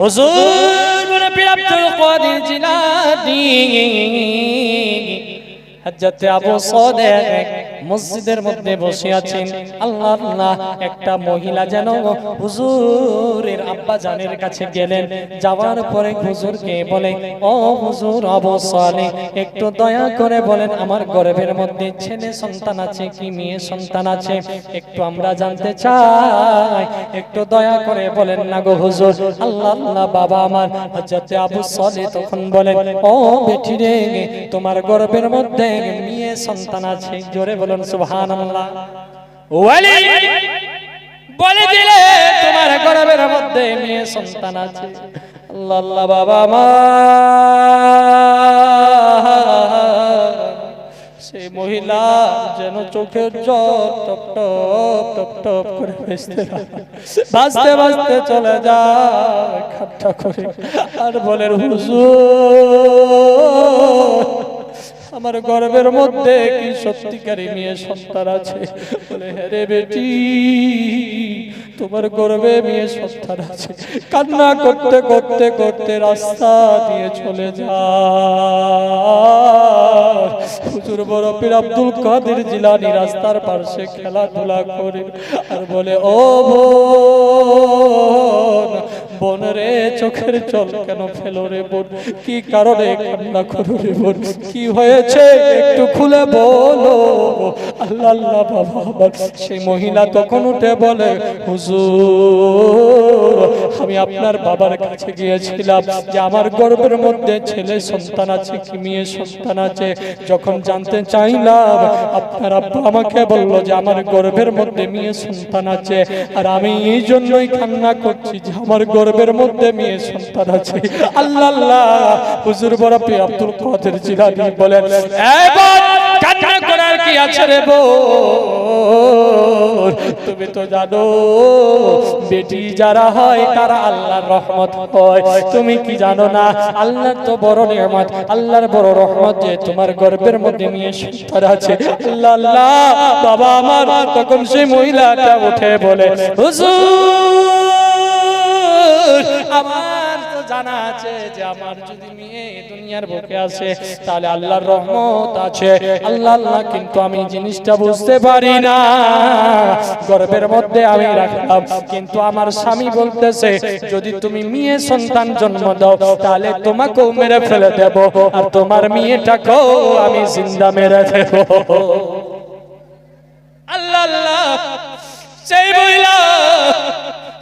হুজুর আব্দুল কাদের জিলানী হযরত আবু সাদেক মসজিদের মধ্যে বসে আছেন। আল্লাহ আল্লাহ, একটা মহিলা যেন হুজুরের আব্বা জানের কাছে গেলেন। যাওয়ার পরে হুজুরকে বলে, ও হুজুর আবু সালেহ, একটু দয়া করে বলেন, আমার গর্ভের মধ্যে ছেলে সন্তান আছে কি মেয়ে সন্তান আছে? একটু আমরা জানতে চাই। একটু দয়া করে বলেন না গো হুজুর। আল্লাহ আল্লাহ, বাবা আমার, হযরত আবু সালেহ তখন বলেন, ও বেটি রে, তোমার গর্ভের মধ্যে মেয়ে সন্তান আছে। জোরে বলুন ওয়ালি বলে দিলে তোমার গর্ভের মধ্যে মেয়ে সন্তান আছে। আল্লাহ বাবা আমার সেই মহিলা যেন চোখের জল টপ টপ টপ টপ করে ভেসতে ভাসতে ভাসতে চলে যায় খাট্টা করে। আর বলে হুজুর আমার গর্বের মধ্যে কি সত্যিকারী মেয়ে সন্তান আছে? বলে হ্যাঁ বেটি, তোমার গর্বে মেয়ে সন্তান আছে। কান্না করতে করতে করতে রাস্তা দিয়ে চলে যা হুজুর বড় পীর আব্দুল কাদের জিলানি রাস্তার পাশে খেলাধুলা করে আর বলে, ও রে চোখের জল কেন ফেলো রে বোন? কি কারণে কান্না করো রে বোন? কি হয়েছে? একটু খুলে বলো। আল্লাহ আল্লাহ বাবা আমার। সেই মহিলা তখন উঠে বলে হুজুর আমি আপনার বাবার কাছে গিয়েছিলাম যে আমার গর্বের মধ্যে ছেলে সন্তান আছে কি মেয়ে সন্তান আছে। যখন জানতে চাইলাম আপনার আব্বা আমাকে বলল যে আমার গর্বের মধ্যে মেয়ে সন্তান আছে। আর আমি এই জন্যই কান্না করছি যে আমার গর্বের মধ্যে মেয়ে সন্তান আছে। আল্লাহ আল্লাহ। হুজুর আব্দুল কাদের জিলানী বলেন এই বোন, কান্না করার কি আছে রে তুমি তো জানো বেটি যারা হয় তারা আল্লাহর রহমত হয়। তুমি কি জানো না আল্লাহর তো বড় নিয়ামত আল্লাহর বড় রহমত যে তোমার গর্বের মধ্যে নিয়ে সন্তান আছে। আল্লাহ আল্লাহ। বাবা আমার তখন সেই মহিলাটা উঠে বলে হুজুর আমার তো জানা আছে যে আমার যদি মেয়ে দুনিয়ার বুকে আসে, তাহলে আল্লাহর রহমত আছে। আল্লাহ আল্লাহ, কিন্তু আমি জিনিসটা বুঝতে পারি না। গর্বের মধ্যে আমি রাখলাম, কিন্তু আমার স্বামী বলতেছে, যদি তুমি মেয়ে সন্তান জন্ম দাও, তাহলে তোমাকেও মেরে ফেলে দেব। আর তোমার মেয়েটাকেও আমি জিন্দা মেরে দেব। আল্লাহ আল্লাহ, সেই মহিলা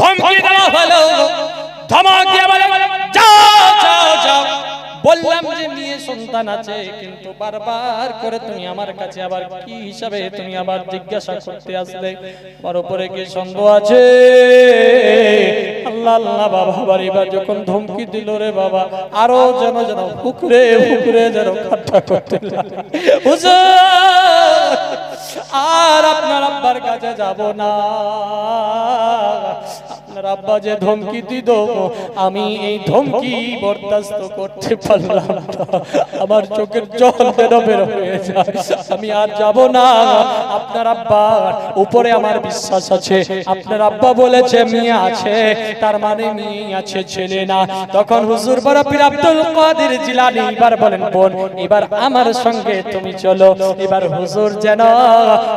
ধমকি দেওয়া হলো। ধমক বলে যাও যাও যাও বললাম যে মেয়ে সন্তান আছে কিন্তু বারবার করে তুমি আমার কাছে আবার কি হিসাবে তুমি আবার জিজ্ঞাসা করতে আসলে? আমার উপরে কি সন্দেহ আছে? আল্লাহ আল্লাহ বাবা আবার এবার যখন ধমকি দিল রে বাবা আরও যেন যেন ফুকরে ফুকরে যেন খাট্টা করতে আর আপনার আব্বার কাছে যাব না। আপনার আব্বা যে ধমকি দিত আমি এই ধমকি বরদাস্ত করতে পারলাম আমার চোখের জল বেরো বেরো হয়ে আমি আর যাব না। আপনার আব্বা উপরে আমার বিশ্বাস আছে। আপনার আব্বা বলেছে, মেয়ে আছে। তার মানে মেয়ে আছে, ছেলে না। তখন হুজুর বড় পীর আব্দুল কাদের জিলানী এবার বলেন, বোন, এবার আমার সঙ্গে তুমি চলো। এবার হুজুর যেন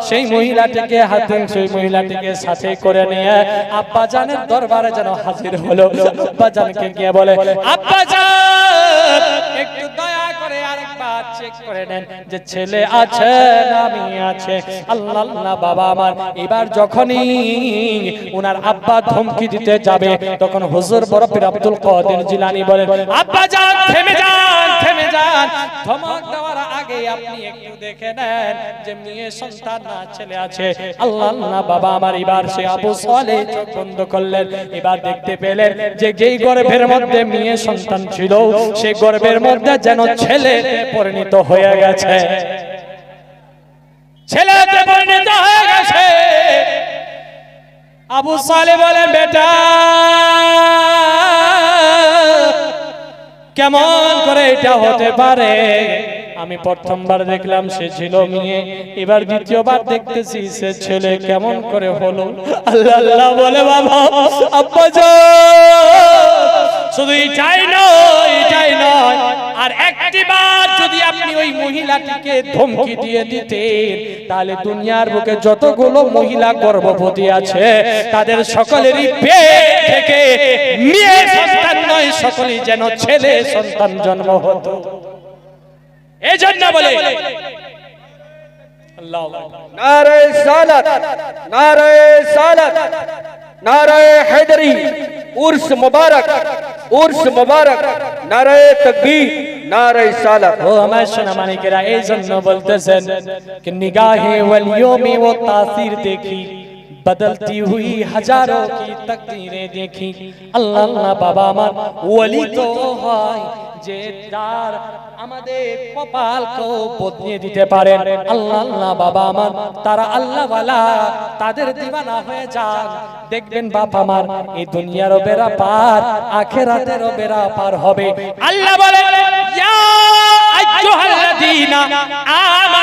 সেই মহিলাটিকে হাতে সেই মহিলাটিকে সাথে করে নিয়ে আব্বা জানের দরবারে যেন হাজির হলো। আব্বা জানকে গিয়ে বলে আব্বা জান চেক করে নেন যে ছেলে আছে মেয়ে আছে। আল্লাহ আল্লাহ বাবা আমার এবার যখনই ওনার আব্বা ধমকি দিতে যাবে তখন হুজুর বড় পীর আব্দুল কাদের জিলানী বলেন আব্বা জান থেমে যান থেমে যান। ধমক দেওয়ার আগে আপনি একটু দেখে নেন যে মেয়ে সন্তান না ছেলে আছে। আল্লাহ আল্লাহ বাবা আমার এবার সে আবু সালে চোখ বন্ধ করলেন। এবার দেখতে পেলেন যে যেই গর্ভের মধ্যে মেয়ে সন্তান ছিল সে গর্ভের মধ্যে যেন ছেলে পরিণত হয়ে গেছে। ছেলেতে পরিণত হয়ে গেছে। আবু সালে বলেন, বেটা, কেমন করে এটা হতে পারে? আমি প্রথমবার দেখলাম, সে ছিল মেয়ে। এবার দ্বিতীয়বার দেখতেছি, সে ছেলে কেমন করে হলো। আল্লাহ আল্লাহ বলে, বাবা, আব্বা শুধু এটাই নয় এটাই নয় আর একটিবার যদি আপনি ওই মহিলাটিকে ধমকি দিয়ে দিতেন, তাহলে দুনিয়ার বুকে যতগুলো মহিলা গর্ভবতী আছে, তাদের সকলেরই পেট থেকে মেয়ে সন্তান নয়, সকলেই যেন ছেলে সন্তান জন্ম হতো। এই জন্য বলে নারে সালাত নারে সালাত, নারে হায়দরি, উর্স মুবারক উর্স মুবারক, নারে তকবীর। নারাই সালাত। ও আমার সোনা মানিকেরা এই জন্য বলতেছেন কি নিগাহে ওয়ালিয়মে ও তাসির দেখি, বদলতি হুই হাজারো কি তকদিরে দেখি। আল্লাহ আল্লাহ, বাবা আমার ওয়ালি তো হয় যে তার আমাদের কপালকে বদলিয়ে দিতে পারেন আল্লাহ আল্লাহ বাবা আমার তারা আল্লাহ ওয়ালা তাদের দিওয়ানা হয়ে যান দেখবেন বাপ আমার এই দুনিয়ারও বেড়া পার আখেরাতেরও বেড়া পার হবে আল্লাহ বলেন ইয়া আইয়ুহাল্লাযীনা আমানু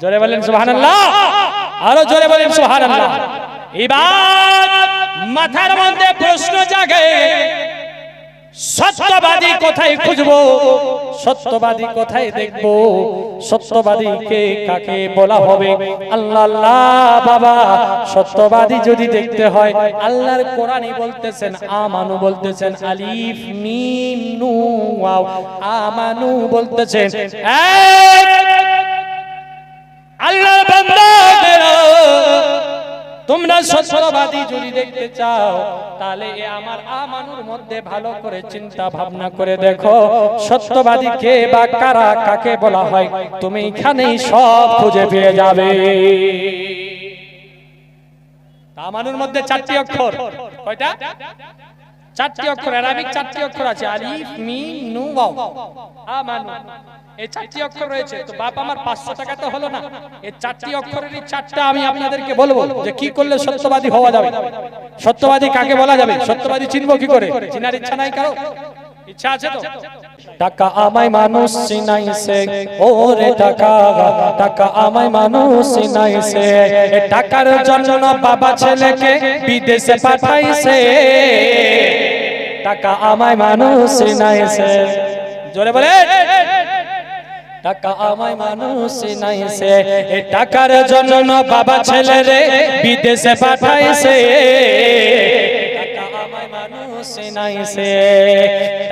জোরে বলেন সুবহানাল্লাহ। আরও জোরে বলেন সুবহানাল্লাহ। এবার মাথার মধ্যে প্রশ্ন জাগে, সত্যবাদী কোথায় খুঁজবো? সত্যবাদী কোথায় দেখব? সত্যবাদীকে কাকে বলা হবে? আল্লাহ আল্লাহ, বাবা, সত্যবাদী যদি দেখতে হয়, আল্লাহর কোরআনই বলতেছেন, আমানু বলতেছেন, আলিফ, মিম, নু, ওয়াও, আমানু বলতেছেন, এক আল্লাহ বান্দাদেরা তোমরা সত্যবাদী যদি দেখতে চাও, তাহলে আমার আমানুর মধ্যে ভালো করে চিন্তা ভাবনা করে দেখো, সত্যবাদী কে বা কারা কাকে বলা হয়, তুমি এখানেই সব খুঁজে পেয়ে যাবে। আমানুর মধ্যে চারটি অক্ষর, কয়টা? চারটি অক্ষর আরবিক চারটি অক্ষর আছে, আলিফ, মিম নুন ওয়াও। আমানু। এই চারটি অক্ষর রয়েছে তো বাপ আমার পাঁচশো টাকা তো হলো না। এই চারটি চারটা আমি আপনাদেরকে বলব যে কি করলে সত্যবাদী হওয়া যাবে? সত্যবাদী কাকে বলা যাবে? সত্যবাদী চিনবো কি করে? চিনার ইচ্ছা নাই কারও? ইচ্ছা আছে তো? টাকা আমায় মানুষ চিনাইছে ওরে টাকা টাকা আমায় মানুষ চিনাইছে। টাকার জন্য বাবা ছেলেকে বিদেশে পাঠাইছে। টাকা আমায় মানুষ চিনাইছে। জোরে বলে টাকা আমায় মানুষ নাইছে। টাকার জন্য বাবা ছেলে রে বিদেশে পাঠাইছে। মানুষ নাইছে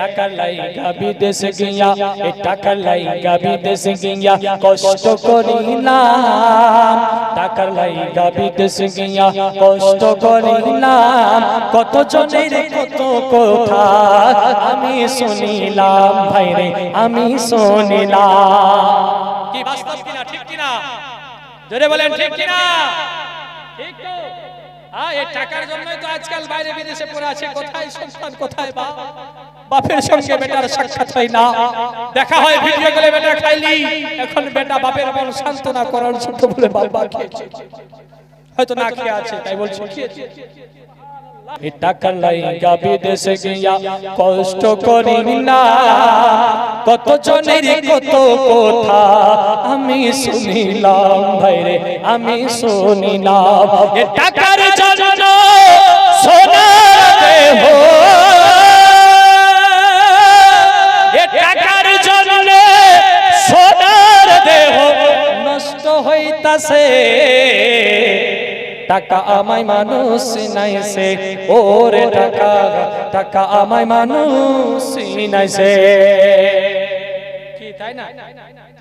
টাকা লাইগা বিদেশে গিয়া এ টাকা লাইগা বিদেশে গিয়া কষ্ট করিলাম। টাকা লাইগা বিদেশে গিয়া কষ্ট করিলাম। কত জনের কত কথা আমি শুনিলাম ভাই রে আমি শুনিলাম। কি বাস্তব কিনা ঠিক কিনা? জোরে বলেন ঠিক কিনা? ঠিক হ্যাঁ এই টাকার জন্যই তো আজকাল বাইরে বিদেশে পড়ে আছে। কোথায় সন্তান কোথায় বা বাপের সঙ্গে বেটার সাক্ষাৎ হয় না। দেখা হয় ভিডিও কলে বেটা খাইলি। এখন বেটা বাপের মন সান্ত্বনা করার জন্য বলে বাবা খেয়েছে। হয়তো না খেয়ে আছে তাই বলছে খেয়েছে। এ টাকা লাইগা বিদেশে গিয়া কষ্ট করি না। কত জনের কত কথা আমি শুনিলাম ভাইরে আমি শুনিলাম। টাকার জন্য সোনা দেহ টাকার জন্য সোনার দেহ বলতাছে টাকা আমায় মানুষ নাইছে, ওরে টাকা টাকা আমায় মানুষ নাইছে। কি, তাই না?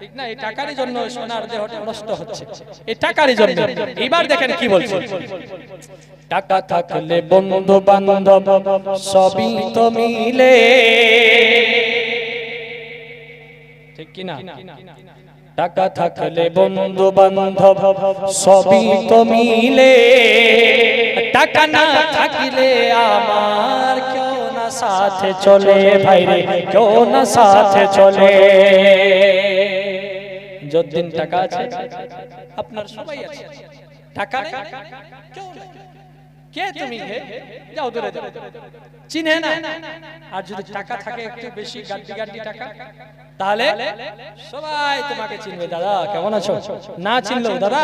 ঠিক না? এই টাকারই জন্য সোনার দেহটা নষ্ট হচ্ছে। এই টাকারই জন্য। এবার দেখেন কি বলছে। টাকা থাকলে বন্ধু বান্ধব সবই তো মিলে। ঠিক কি না? টাকা থাকলে বন্ধু বান্ধব সবই তো মিলে। টাকা না থাকলে আমার কেউ না সাথে চলে ভাইরে কেউ না সাথে চলে। যতদিন টাকা আছে, আপনার সবাই আছে। টাকা নেই? কে তুমি হে? যাও দূরে চিনে না? আর যদি টাকা থাকে একটু বেশি গাড্ডি গাড্ডি টাকা, তাহলে সবাই তোমাকে চিনবে। দাদা, কেমন আছো? না চিনলেও দাদা,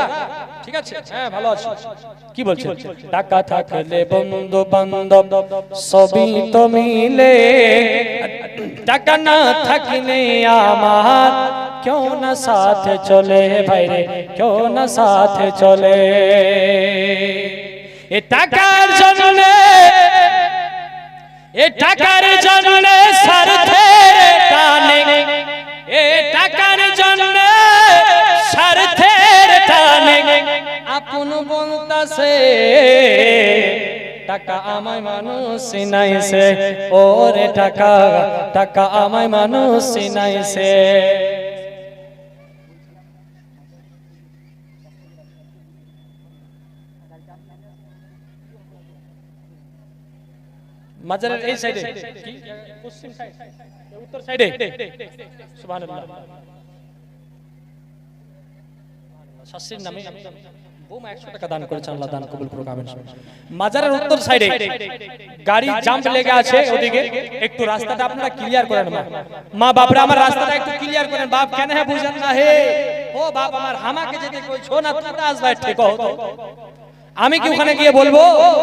ঠিক আছে? হ্যাঁ ভালো আছো। কি বলছো? টাকা থাকলে বন্ধু বান্ধব, সবই তো মিলে। টাকা না থাকলে আমার কেউ না সাথে চলে ভাইরে কেউ না সাথে চলে এ টাকার জন্য এ টাকার জন্য স্বার্থের টানে এ টাকার জন্য স্বার্থের টানে আপন বলতাছে টাকা আমায় মানুষ নাইছে ওরে টাকা টাকা আমায় মানুষ নাইছে মাজারের এই সাইডে কি? পশ্চিম সাইড। উত্তর সাইডে? সুবহানাল্লাহ। শাস্ত্রীর নামে বৌমা 100 টাকা দান করেছে আল্লাহ দান কবুল করুক আমিন। মাজারের উত্তর সাইডে গাড়ি জাম্প লেগে আছে ওদিকে। একটু রাস্তাটা আপনারা ক্লিয়ার করেন মা। মা বাপরা আমার রাস্তাটা একটু ক্লিয়ার করেন। বাপ কেন হ্যাঁ বুঝেন না হে? ও বাপ আমার হামাকে যেতে কইছো না তুমি আসবে ঠিক হতো। আমি কি ওখানে গিয়ে বলব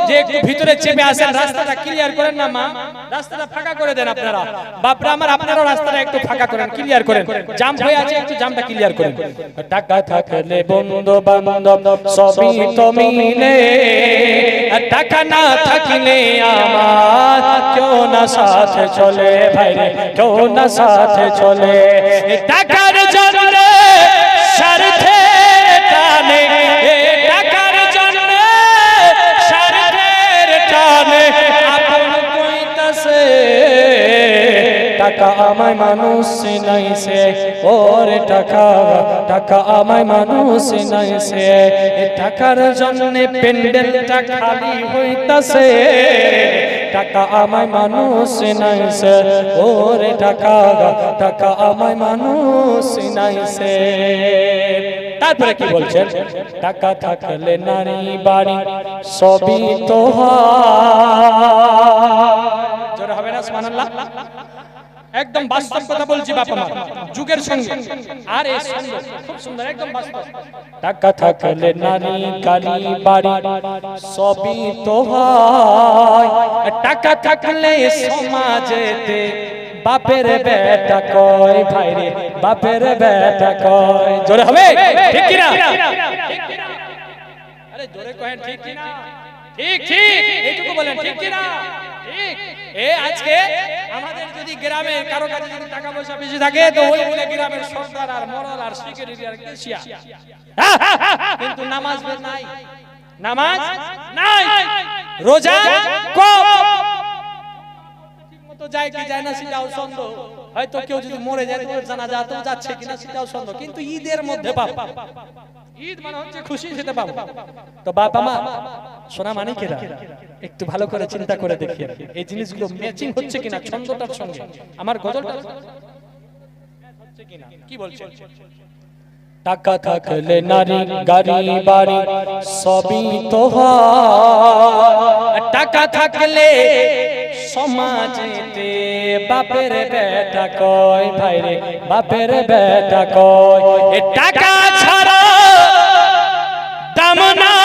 যে একটু ভিতরে চেপে আসেন রাস্তাটা ক্লিয়ার করেন না মা। রাস্তাটা ফাঁকা করে দেন আপনারা। বাপরা আমার আপনারাও রাস্তাটা একটু ফাঁকা করেন ক্লিয়ার করেন। জাম হয়ে আছে একটু জামটা ক্লিয়ার করেন। টাকা থাকলে বন্ধু বান্ধব সবই তো মিলে। টাকা না থাকলে আমার কেউ না সাথে চলে ভাইরে কেউ না সাথে চলে। টাকার টাকা আমায় মানুষ নাইছে, ওরে টাকা টাকা আমায় মানুষ নাইছে। এ টাকার জন্য পেন্ডেলটা খালি হইতাছে, টাকা আমায় মানুষ নাইছে, ওরে টাকা টাকা আমায় মানুষ নাইছে। তারপরে কি বলছেন? টাকা থাকলে নারী বাড়ি, সবই তো জোরে একদম বাস্তব কথা বলছি বাবা মা যুগের সঙ্গে। আর এই সুন্দর খুব সুন্দর একদম বাস্তব। টাকা থাকলে নারী গাড়ি বাড়ি সবই তো হয় টাকা থাকলে সমাজেতে বাপের বেটা কয় ভাই রে বাপের বেটা কয়। জোরে হবে? ঠিক কি না ঠিক কি না? আরে জোরে কহেন ঠিক কি না ঠিক ঠিক। এইটুকু বলেন ঠিক কি না ঠিক। আজকে আমাদের যদি কারও কাছে যদি টাকা পয়সা বেশি থাকে, তো ওই বলে গ্রামের আর মরল আর সিকিউরিটি আর কিন্তু নামাজ নাই। নামাজ নাই। রোজা মতো যায় কি যায় না সেটাও হয়তো কেউ যদি মরে যায় জানা যা তো যাচ্ছে কিনা সেটাও সন্দেহ। কিন্তু ঈদের মধ্যে পাপ। ঈদ মানে হচ্ছে খুশি সেটা পাবো। তো বাবা মা সোনা মানে কেরা একটু ভালো করে চিন্তা করে দেখি। এই জিনিসগুলো ম্যাচিং হচ্ছে কিনা ছন্দটার সঙ্গে? আমার গজলটা হচ্ছে কিনা কি বলছেন টাকা থাকলে নারী গাড়ি বাড়ি সবই তো টাকা থাকলে সমাজেতে বাপের বেটা কয় ভাই রে বাপের বেটা কয়। টাকা ছাড়া কামনা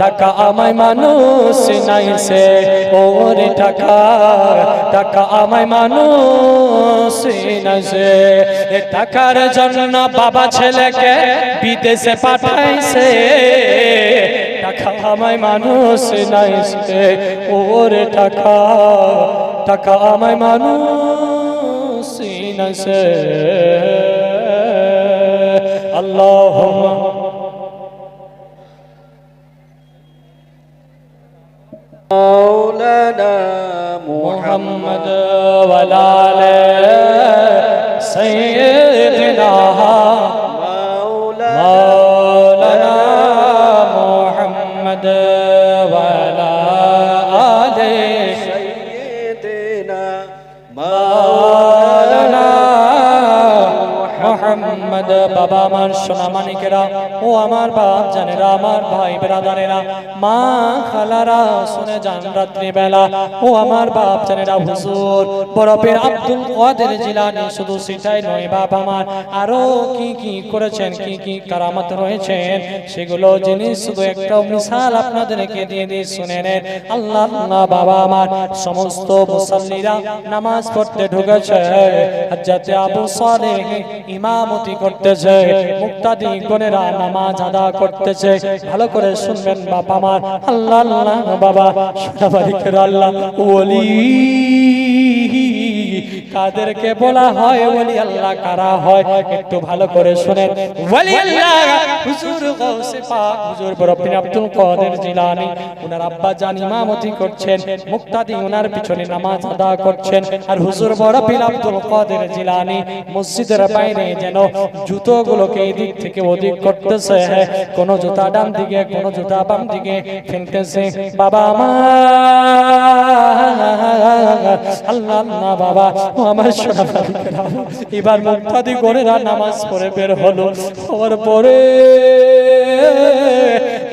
টাকা আমায় মানুষ নাইছে। ওরে টাকা টাকা আমায় মানুষ নাইছে। টাকার জন্য বাবা ছেলেকে বিদেশে পাঠাইছে। টাকা আমায় মানুষ নাইছে। ওরে টাকা টাকা আমায় মানুষ নাইছে। আল্লাহুম্মা مولانا محمد وعلى آل سيدنا বাবা, আমার সোনা মানিকেরা, ও আমার বাপ জানেরা, আমার ভাই বেরাদারেরা, মা খালারা, শুনে যান রাত্রি বেলা ও আমার বাপ জানেরা, হুজুর বরফের আব্দুল কাদের জিলানি, শুধু সেটাই নয় বাপ আমার, আরও কি কি করেছেন, কি কি কারামত রয়েছেন, সেগুলো জিনিস শুধু একটা মিসাল আপনাদেরকে দিয়ে দিয়ে শুনে নেন। আল্লাহ বাবা আমার, সমস্ত মুসল্লিরা নামাজ পড়তে ঢুকেছে হজরতে আবু সালেহ ইমামতি করতেছে মুক্তাদি গণেরা নামাজ আদা করতেছে। ভালো করে শুনবেন বাবা আমার। আল্লাহ আল্লাহ, বাবা বলি আল্লাহ ওলি কাদেরকে বলা হয় ওলি আল্লাহ, কারা হয়? একটু ভালো করে শুনেন। ওলি আল্লাহ, হুজুর গৌসে পাক, হুজুর বরফিন আব্দুল কাদের জিলানী। ওনার আব্বা জান ইমামতি করছেন, মুক্তাদি ওনার পিছনে নামাজ আদা করছেন, আর হুজুর বরফিন আব্দুল কাদের জিলানী। মসজিদের বাইরে যেন জুতোগুলোকে এদিক থেকে ওদিক করতেছে, কোন জুতা ডান দিকে, কোন জুতা বাম দিকে ফেলতেছে। বাবা আমার আল্লাহ আল্লাহ, বাবা আমার সোনা বালিকেরা, এবার মুক্তাদি গণেরা নামাজ পড়ে বের হলো। হওয়ার পরে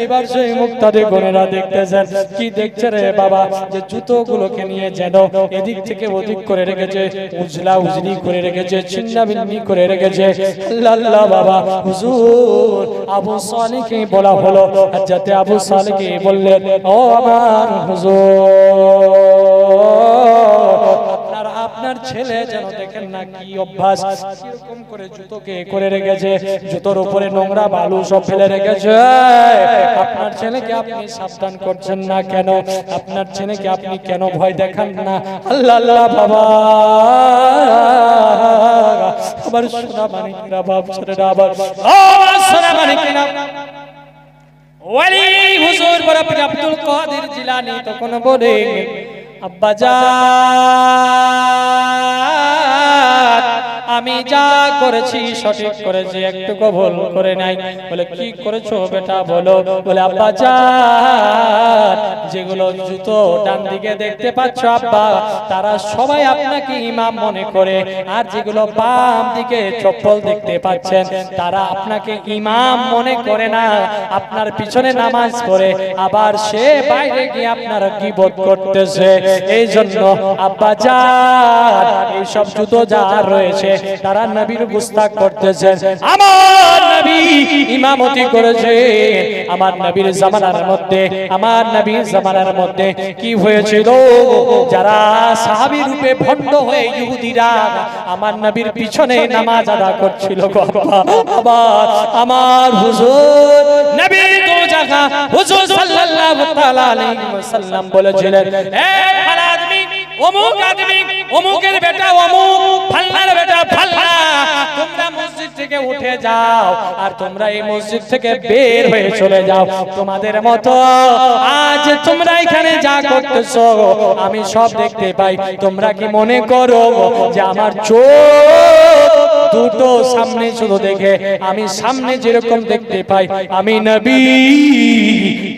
এবার সেই মুক্তাদি গণেরা দেখতেছেন। কি দেখছে রে বাবা? যে জুতো গুলোকে নিয়ে যেন এদিক থেকে ওদিক করে রেখেছে উজলা উজলি করে রেখেছে ছিন্না বিন্নি করে রেখেছে। আল্লাহ বাবা হুজুর আবু সালিকে বলা হলো। যাতে আবু সালিকে বললেন ও আমার হুজুর আপনার ছেলে যেন দেখেন না কি অভ্যাস। কীরকম করে জুতোকে করে রেখেছে, জুতোর উপরে নোংরা বালু সব ফেলে রেখেছে। আপনার ছেলেকে আপনি সাবধান করছেন না কেন? আপনার ছেলেকে আপনি কেন ভয় দেখান না? আল্লাহ আল্লাহ, বাবা। আমার সোনা মানিকরা বাপ ছেলেরা আবার সোনা মানিকরা ওয়ালি হুজুর বরফ আব্দুল কাদের জিলানী তখন বলে আব্বা জান। আমি যা করেছি সঠিক করেছি একটু ভুল করে নাই। বলে, কি করেছ বেটা? বলো। বলে, আব্বা জান যেগুলো জুতো ডান দিকে দেখতে পাচ্ছ, আব্বা, তারা সবাই আপনাকে ইমাম মনে করে। আর যেগুলো বাম দিকে চপ্পল দেখতে পাচ্ছেন, তারা আপনাকে ইমাম মনে করে না। আপনার পিছনে নামাজ পড়ে, আবার সে বাইরে গিয়ে আপনার কি বোধ করতেছে। এই জন্য আব্বা যান এই সব জুতো যা রয়েছে তারা নবীর গুস্তাক করতেছেন আমার নবী ইমামতি করেছে আমার নবীর জামানার মধ্যে আমার নবীর জামানার মধ্যে কি হয়েছিল? যারা সাহাবী রূপে ভণ্ড হয়ে ইহুদিরা আমার নবীর পিছনে নামাজ আদা করছিল আবার আমার হুজুর নবী দো জায়গা হুজুর সাল্লাল্লাহু তাআলা আলাইহি ওয়াসাল্লাম বলেছিলেন এ ফালা আদমি অমুক আদমি অমুকের বেটা অমুক, ফাল্লার বেটা ফাল্লা। তোমরা মসজিদ থেকে উঠে যাও আর তোমরা এই মসজিদ থেকে বের হয়ে চলে যাও। তোমাদের মতো আজ তোমরা এখানে যা করতেছো, আমি সব দেখতে পাই। তোমরা কি মনে করো যে আমার চোখ দুটো সামনে শুধু দেখে, আমি সামনে যেরকম দেখতে পাই, আমি নবী।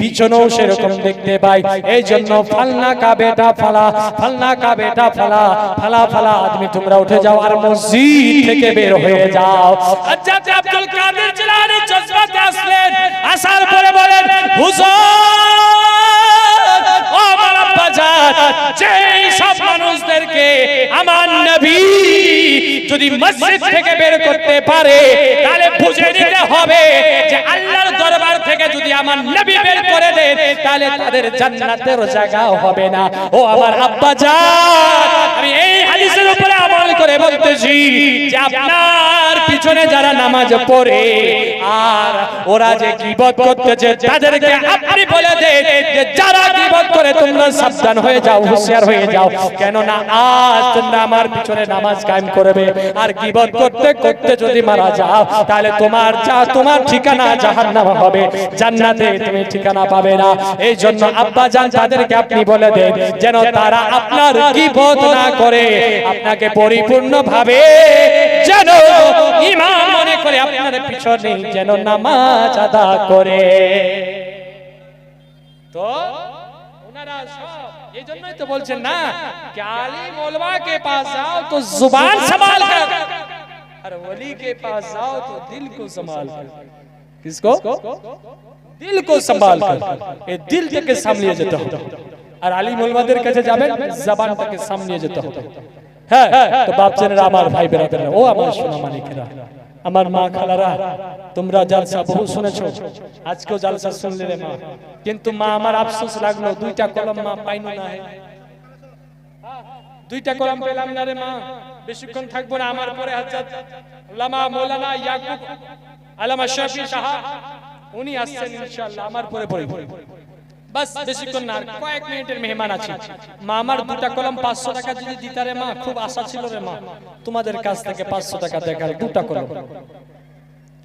পিছনেও সেরকম দেখতে পাই। এই জন্য ফালনা কা বেটা ফালা, ফালনা কা বেটা ফালা ফালা ফালা আদমি, তোমরা উঠে যাও আর মসজিদ থেকে বের হয়ে যাও। আচ্ছা আব্দুল কাদের জিলানী জজবাতে আসলেন। আসার পরে বলেন, হুজুর, ও আমার আব্বা জান যেই মানুষদেরকে আমার নবী যদি মসজিদ থেকে বের করতে পারে, তাহলে বুঝে নিতে হবে যে আল্লাহর দরবার থেকে যদি আমার নবী বের করে দেন তাহলে তাদের জান্নাতের জায়গা হবে না। ও আমার আব্বা জান, আমি এই হাদিসের উপরে করে বলতেছি আপনার পিছনে যারা নামাজ পড়ে, আর ওরা যে করতেছে, তাদেরকে আপনি বলে দেন যে যারা করে, তোমরা সাবধান হয়ে যাও, হুঁশিয়ার হয়ে যাও। কেন না আজ তোমরা আমার পিছনে নামাজ কায়েম করবে। আর করতে করতে যদি মারা যাও, তাহলে তোমার যা, তোমার ঠিকানা হবে। জান্নাতে তুমি ঠিকানা পাবে না। এই জন্য আব্বা তাদেরকে আপনি বলে দেন, যেন তারা আপনার গীবত না করে, আপনাকে পরিপূর্ণ ভাবে যেন ইমাম মনে করে আপনার পিছনে যেন নামাজ আদা করে তো ওনারা সব এই জন্যই তো বলছেন না कि आलिम उलमा के पास जाओ तो जुबान संभाल कर और वली के पास जाओ तो दिल को संभाल कर किसको দিল কো সম্ভাল কর এই দিল থেকে সামলিয়ে যেতে হবে আর আলিম উলমাদের কাছে যাবেন জবানটাকে সামলিয়ে যেতে হবে হ্যাঁ তো বাপজনেরা আমার ভাই ও আমার সোনা আমার মা খালারা, তোমরা জালসা বহু শুনেছো, আজকেও জালসা শুনলে রে মা। কিন্তু মা আমার আফসোস লাগল, দুইটা কলম মা পাইনু না দুইটা কলম পেলাম না রে মা, বেশিক্ষণ থাকব না, আমার পরে হযরত আল্লামা মাওলানা ইয়াকুব আলামা শাফি সাহেব উনি আসছেন ইনশাআল্লাহ, আমার পরে পরে বাস বেশিক্ষণ না কয়েক মিনিটের মেহমান আছে। মা আমার দুটা কলম পাঁচশো টাকা যদি মা, খুব আশা ছিল রে মা। তোমাদের কাছ থেকে পাঁচশো টাকা দেখার দুটা কলম।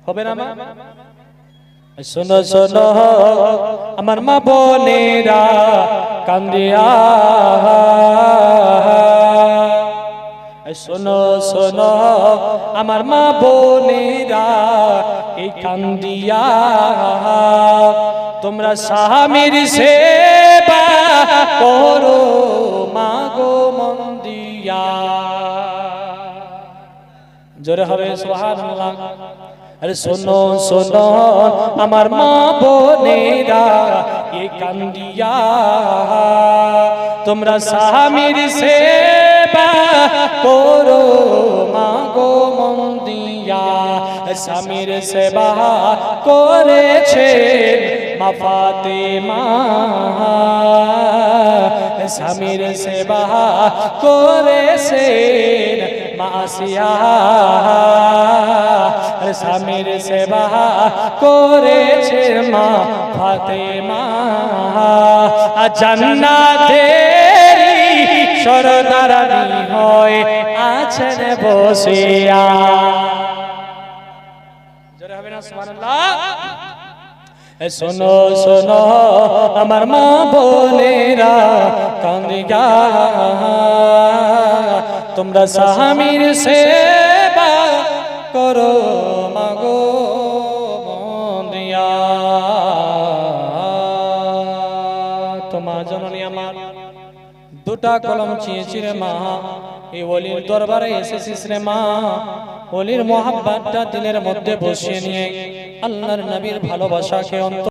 হবে না মা? শোনো শোনো, আমার মা বোনেরা কান্দিয়া শোনো শোনো, আমার মা বোনেরা এই কান্দিয়া তোমরা স্বামীর সেবা করো মা গো মন্দিয়া। জোরে হবে, সুবহানাল্লাহ। আরে শোনো শোনো, আমার মা বোনেরা এই কান্দিয়া। তোমরা স্বামীর সেবা করো মা গো মন্দিয়া। স্বামীর সেবা করেছে মা ফাতেমা। স্বামীর সেবা করেছেন মাসিয়া স্বামীর সেবা করেছে মা ফাতেমা। জান্নাতে সরদারানি হয় আছেন বসিয়া। সুবহানাল্লাহ। শোনো শোনো, আমার মা বোনেরা কান্দিয়া তোমরা স্বামীর সেবা করো মাগো বন্দিয়া তোমা জননী আমার দুটা কলম চেয়েছি রে মা এই অলির দরবারে এসেছিস রে মা। অলির মোহাব্বাতটা দিলের মধ্যে বসিয়ে নিয়ে আল্লাহর নবীর ভালোবাসাকে অন্ত